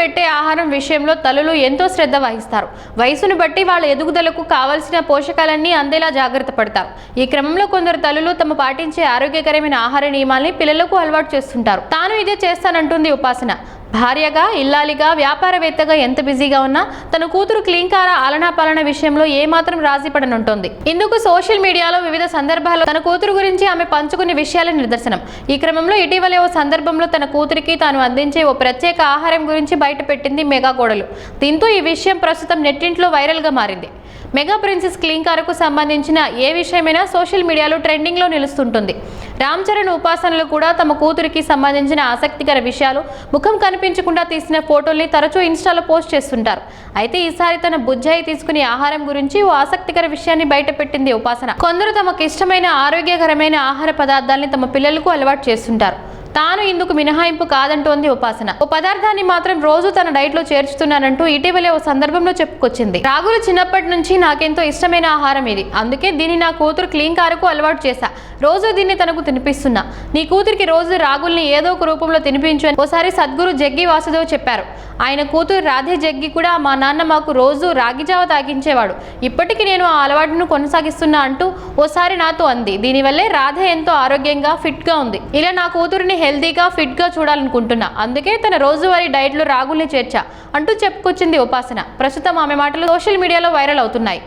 పెట్టే ఆహారం విషయంలో తల్లులు ఎంతో శ్రద్ధ వహిస్తారు. వయసును బట్టి వాళ్ళ ఎదుగుదలకు కావలసిన పోషకాలన్నీ అందేలా జాగ్రత్త పడతారు. ఈ క్రమంలో కొందరు తల్లులు తమ పాటించే ఆరోగ్యకరమైన ఆహార నియమాల్ని పిల్లలకు అలవాటు చేస్తుంటారు. తాను ఇదే చేస్తానంటుంది ఉపాసన. భార్యగా ఇల్లాలిగా వ్యాపారవేత్తగా ఎంత బిజీగా ఉన్నా తన కూతురు క్లీంకార ఆలనా పాలన విషయంలో ఏమాత్రం రాజీపడనుంటోంది. ఇందుకు సోషల్ మీడియాలో వివిధ సందర్భాల్లో తన కూతురు గురించి ఆమె పంచుకునే విషయాల నిదర్శనం. ఈ క్రమంలో ఇటీవలే ఓ సందర్భంలో తన కూతురికి తాను అందించే ఓ ప్రత్యేక ఆహారం గురించి బయటపెట్టింది మెగా కోడలు దీంతో ఈ విషయం ప్రస్తుతం నెట్టింట్లో వైరల్గా మారింది. మెగా ప్రిన్సెస్ క్లీంకారకు సంబంధించిన ఏ విషయమైనా సోషల్ మీడియాలో ట్రెండింగ్లో నిలుస్తుంటుంది. రామ్ చరణ్ ఉపాసనలు కూడా తమ కూతురికి సంబంధించిన ఆసక్తికర విషయాలు ముఖం కనిపించకుండా తీసిన ఫోటోల్ని తరచూ ఇన్స్టాలో పోస్ట్ చేస్తుంటారు. అయితే ఈసారి తన బుజ్జాయి తీసుకునే ఆహారం గురించి ఓ ఆసక్తికర విషయాన్ని బయటపెట్టింది ఉపాసన. కొందరు తమకు ఇష్టమైన ఆరోగ్యకరమైన ఆహార పదార్థాలని తమ పిల్లలకు అలవాటు చేస్తుంటారు. తాను ఇందుకు మినహాయింపు కాదంటోంది ఉపాసన. ఓ పదార్థాన్ని మాత్రం రోజు తన డైట్లో చేర్చుతున్నానంటూ ఇటీవలే ఓ సందర్భంలో చెప్పుకొచ్చింది. రాగులు చిన్నప్పటి నుంచి నాకెంతో ఇష్టమైన ఆహారం ఇది. అందుకే దీన్ని నా కూతురు క్లీన్ కారుకు అలవాటు చేశా. రోజు దీన్ని తనకు తినిపిస్తున్నా. నీ కూతురికి రోజు రాగుల్ని ఏదో ఒక రూపంలో తినిపించు అని ఓసారి సద్గురు జగ్గి వాసుదేవ్ చెప్పారు. ఆయన కూతురు రాధే జగ్గి కూడా మా నాన్న మాకు రోజు రాగి జావ తాగించేవాడు. ఇప్పటికీ నేను ఆ అలవాటును కొనసాగిస్తున్నా అంటూ ఓసారి నాతో అంది. దీనివల్లే రాధే ఎంతో ఆరోగ్యంగా ఫిట్గా ఉంది. ఇలా నా కూతురిని హెల్తీగా ఫిట్గా చూడాలనుకుంటున్నా. అందుకే తన రోజువారీ డైట్లో రాగుల్ని చేర్చా అంటూ చెప్పుకొచ్చింది ఉపాసన. ప్రస్తుతం ఆమె మాటలు సోషల్ మీడియాలో వైరల్ అవుతున్నాయి.